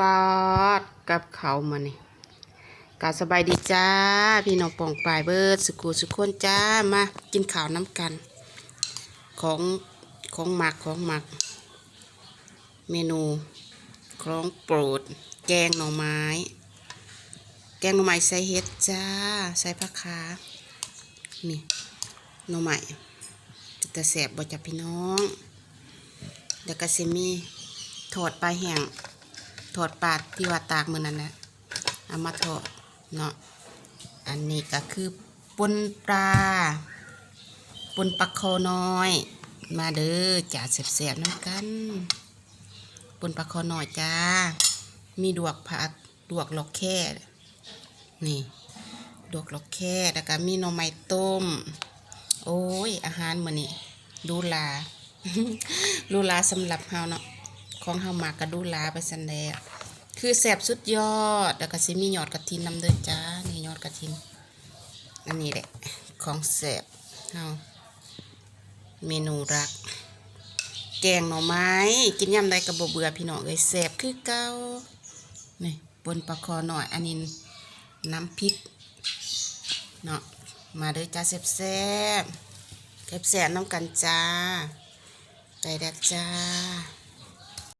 ปาดกับเขามานี่กาสบายดีจ้า พี่น้องปองปลายเบิร์ดสกูสุกคนจ้า มากินข้าวน้ำกัน ของของหมักของหมัก เมนูของโปรด แกงหน่อไม้ แกงหน่อไม้ใส่เห็ดจ้า ใส่ผักขานี่หน่อไม้จะแสบบ่จับพี่น้อง เดี๋ยวก็สิมีทอดปลาแห้ง ทอดปลาที่ว่าตากมือนั้นนะเอามาทอดเนาะอันนี้ก็คือปนปลาปนปลาคอน้อย มาเด้อจ่าแสบๆน้ำกันปนปลาคอหน่อยจ้า มีดวกผักดวกลอกแค่นี่ดวกลอกแค่แล้วก็มีหน่อไม้ต้ม โอ้ย อาหารมื้อนี้ดูลา ดูลาสำหรับเฮาเนาะ ของเฮามากก็ดูลาไปสันแดกคือแสบสุดยอด แล้วก็สิมียอดกระถินนำเด้อจ้า นี่ยอดกระถิน อันนี้แหละ ของแสบเฮาเมนูรัก แกงหน่อไม้ กินยำใดก็บ่เบื่อพี่น้องเอ้ยแซ่บคือเก่านี่ปนปลาคอหน่อย อันนี้น้ำพริก เนาะ มาเด้อจ้าแซ่บแซ่บแซ่บแซ่บน้ำกันจ้าใจแดกจ้า